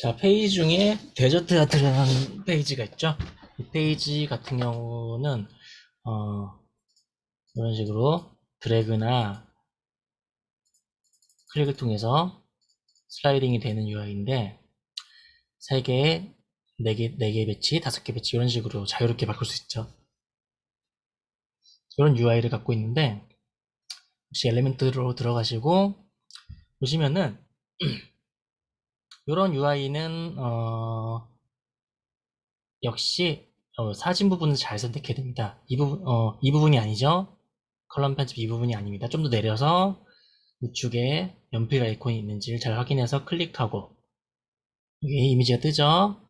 자, 페이지 중에 데저트가 들어간 페이지가 있죠. 이 페이지 같은 경우는 어, 이런 식으로 드래그나 클릭을 통해서 슬라이딩이 되는 UI인데 3개, 4개, 4개 배치, 5개 배치 이런 식으로 자유롭게 바꿀 수 있죠. 이런 UI를 갖고 있는데 혹시 엘리멘트로 들어가시고 보시면은 이런 UI는 어, 역시 어, 사진 부분을 잘 선택해야 됩니다. 이 부분 어, 이 부분이 아니죠. 컬럼 편집 이 부분이 아닙니다. 좀 더 내려서 우측에 연필 아이콘이 있는지를 잘 확인해서 클릭하고 여기 이미지가 뜨죠.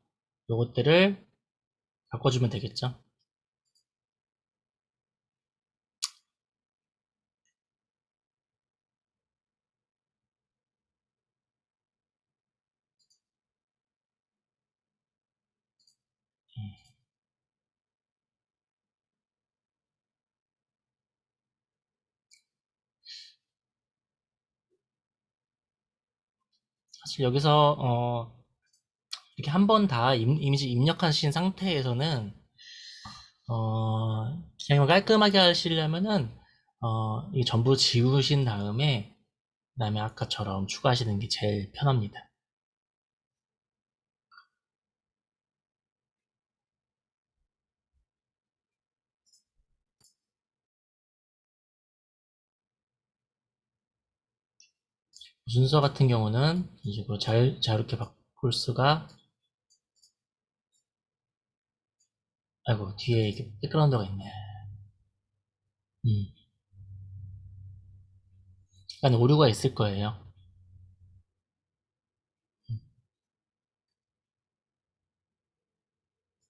요것들을 바꿔주면 되겠죠. 사실 여기서 어, 이렇게 한 번 다 이미지 입력하신 상태에서는 어, 그냥 깔끔하게 하시려면은 어, 이 전부 지우신 다음에 그다음에 아까처럼 추가하시는 게 제일 편합니다. 순서 같은 경우는 식으로 잘, 자유롭게 바꿀 수가 아이고 뒤에 이게 백그라운드가 있네. 음. 약간 오류가 있을 거예요. 음.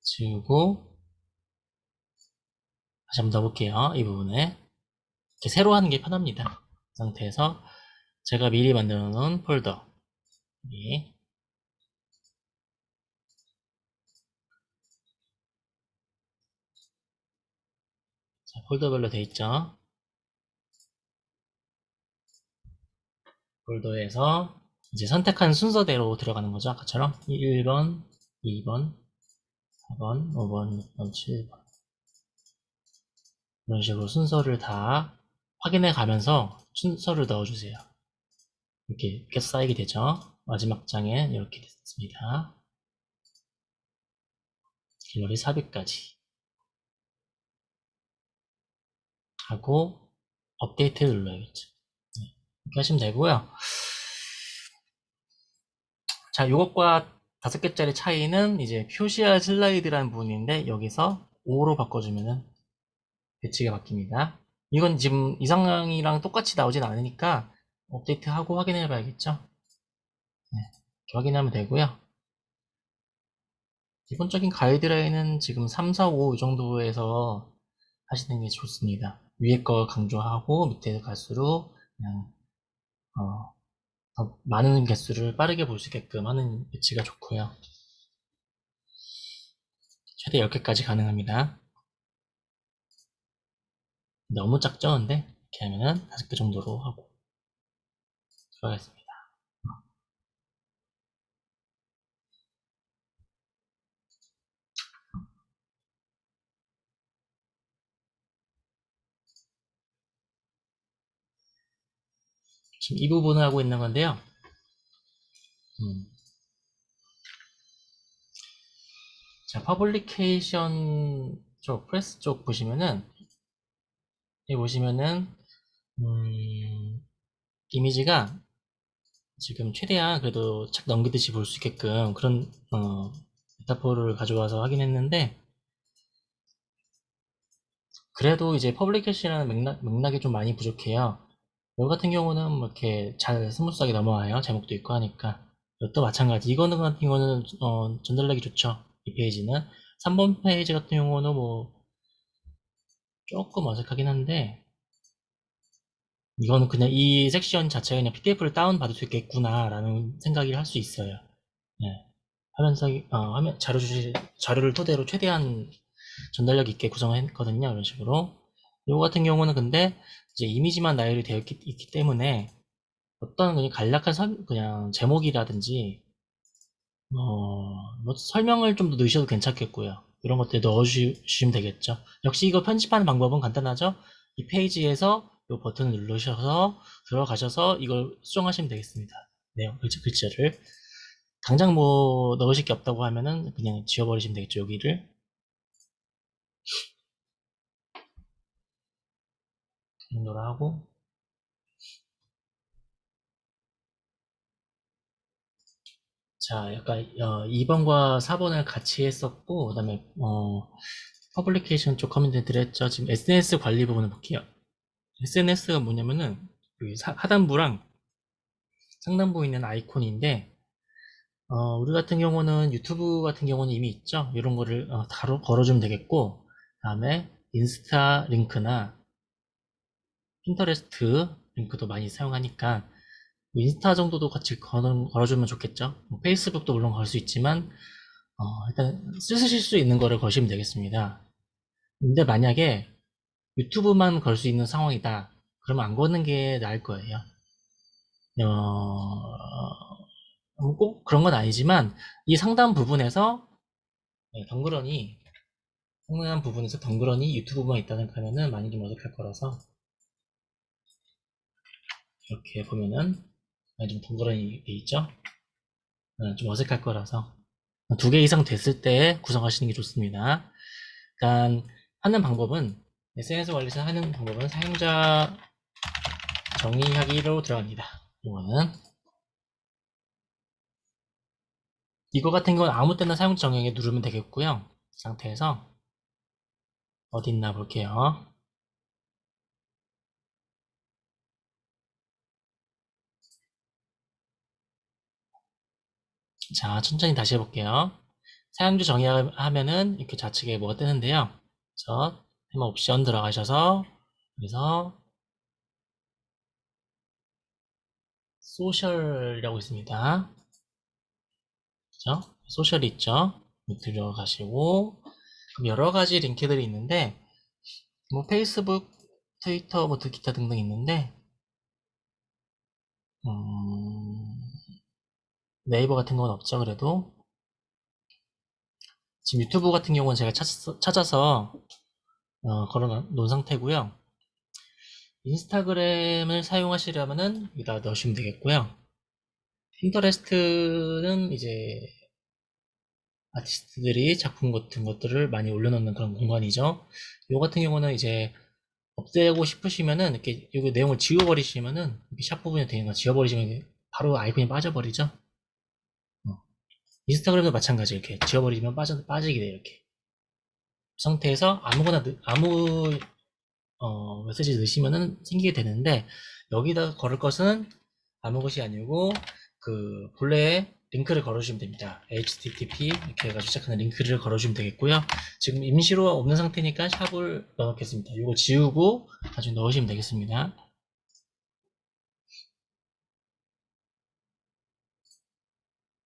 지우고 다시 한번 더 볼게요. 이 부분에. 이렇게 새로 하는 게 편합니다. 그 상태에서 제가 미리 만들어 놓은 폴더 여기 자, 폴더별로 돼 있죠. 폴더에서 이제 선택한 순서대로 들어가는 거죠. 아까처럼 1번, 2번, 4번, 5번, 6번, 7번 이런 식으로 순서를 다 확인해 가면서 순서를 넣어주세요. 이렇게 계속 쌓이게 되죠. 마지막 장에 이렇게 됐습니다. 길거리 삽입까지 하고 업데이트를 눌러야겠죠. 네, 이렇게 하시면 되고요. 자, 이것과 다섯 개짜리 차이는 이제 표시할 슬라이드라는 부분인데 여기서 5로 바꿔주면은 배치가 바뀝니다. 이건 지금 이상이랑 똑같이 나오진 않으니까 업데이트하고 확인해 봐야겠죠. 네, 확인하면 되고요. 기본적인 가이드라인은 지금 3, 4, 5 이 정도에서 하시는 게 좋습니다. 위에 거 강조하고 밑에 갈수록 그냥 어, 더 많은 개수를 빠르게 볼 수 있게끔 하는 배치가 좋고요. 최대 10개까지 가능합니다. 너무 작죠? 근데 이렇게 하면은 5개 정도로 하고 들어가겠습니다. 지금 이 부분을 하고 있는 건데요. 음. 자, 퍼블리케이션 쪽, 프레스 쪽 보시면은, 여기 보시면은, 음, 이미지가 지금 최대한 그래도 착 넘기듯이 볼 수 있게끔 그런, 어, 메타포를 가져와서 확인했는데, 그래도 이제 퍼블리케이션이라는 맥락, 맥락이 좀 많이 부족해요. 이거 같은 경우는 뭐 이렇게 잘 스무스하게 넘어와요. 제목도 있고 하니까. 이것도 마찬가지. 이거는 같은 경우는 어, 전달하기 좋죠. 이 페이지는. 3번 페이지 같은 경우는 뭐 조금 어색하긴 한데 이거는 그냥 이 섹션 자체가 그냥 PDF를 다운받을 수 있겠구나 라는 생각을 할 수 있어요. 네. 하면서 어, 하면 자료 주시 자료를 토대로 최대한 전달력 있게 구성했거든요. 이런 식으로. 이거 같은 경우는 근데 이제 이미지만 나열이 되어 있기, 있기 때문에 어떤 그냥 간략한 선, 그냥 제목이라든지 어, 뭐 설명을 좀 더 넣으셔도 괜찮겠고요. 이런 것들 넣어주시면 되겠죠. 역시 이거 편집하는 방법은 간단하죠. 이 페이지에서 이 버튼을 누르셔서 들어가셔서 이걸 수정하시면 되겠습니다. 내용 글자 글자를 당장 뭐 넣으실 게 없다고 하면은 그냥 지워버리시면 되겠죠. 여기를 이 정도로 하고 자, 약간 어, 2번과 4번을 같이 했었고 그 다음에 어, 퍼블리케이션 쪽 커멘트 드렸죠. 지금 SNS 관리 부분을 볼게요. SNS가 뭐냐면은 사- 하단부랑 상단부에 있는 아이콘인데 어, 우리 같은 경우는 유튜브 같은 경우는 이미 있죠. 이런 거를 어, 바로 걸어주면 되겠고 그다음에 인스타 링크나 핀터레스트 링크도 많이 사용하니까 뭐 인스타 정도도 같이 걸어, 걸어주면 좋겠죠. 뭐 페이스북도 물론 걸 수 있지만 어, 일단 쓰실 수 있는 거를 거시면 되겠습니다. 근데 만약에 유튜브만 걸 수 있는 상황이다. 그러면 안 거는 게 나을 거예요. 어, 뭐꼭 그런 건 아니지만 이 상단 부분에서 네, 덩그러니 상단 부분에서 덩그러니 유튜브만 있다는 하면은 많이 좀 어색할 거라서 이렇게 보면은 좀 덩그러니 돼 있죠? 어, 좀 어색할 거라서 두 개 이상 됐을 때 구성하시는 게 좋습니다. 일단 하는 방법은 SNS 관리에서 하는 방법은 사용자 정의하기로 들어갑니다. 이거는 이거 같은 경우는 아무 때나 사용자 정의하기 누르면 되겠고요. 이 상태에서 어디 있나 볼게요. 자, 천천히 다시 해볼게요. 사용자 정의하면은 이렇게 좌측에 뭐가 뜨는데요. 저 테마 옵션 들어가셔서 여기서 소셜이라고 있습니다. 그죠? 소셜이 있죠? 들어가시고 그럼 여러 가지 링크들이 있는데 뭐 페이스북, 트위터, 뭐 기타 등등 있는데 음, 네이버 같은 건 없죠 그래도 지금 유튜브 같은 경우는 제가 찾아서, 찾아서 어, 걸어 놓은 상태고요 인스타그램을 사용하시려면은 여기다 넣으시면 되겠고요 핀터레스트는 이제 아티스트들이 작품 같은 것들을 많이 올려놓는 그런 공간이죠. 요 같은 경우는 이제 없애고 싶으시면은 이렇게 여기 내용을 지워버리시면은 이렇게 샵 부분에 되는 거 지워버리시면 바로 아이콘이 빠져버리죠. 어. 인스타그램도 마찬가지 이렇게 지워버리면 빠져 빠지게 돼요 이렇게. 이 상태에서 아무거나 넣- 아무 어, 메시지 넣으시면은 생기게 되는데 여기다 걸을 것은 아무 것이 아니고 그 본래의 링크를 걸어주시면 됩니다. http 이렇게 해가지고 시작하는 링크를 걸어주면 되겠고요. 지금 임시로 없는 상태니까 샵을 넣어놓겠습니다. 이거 지우고 나중에 넣으시면 되겠습니다.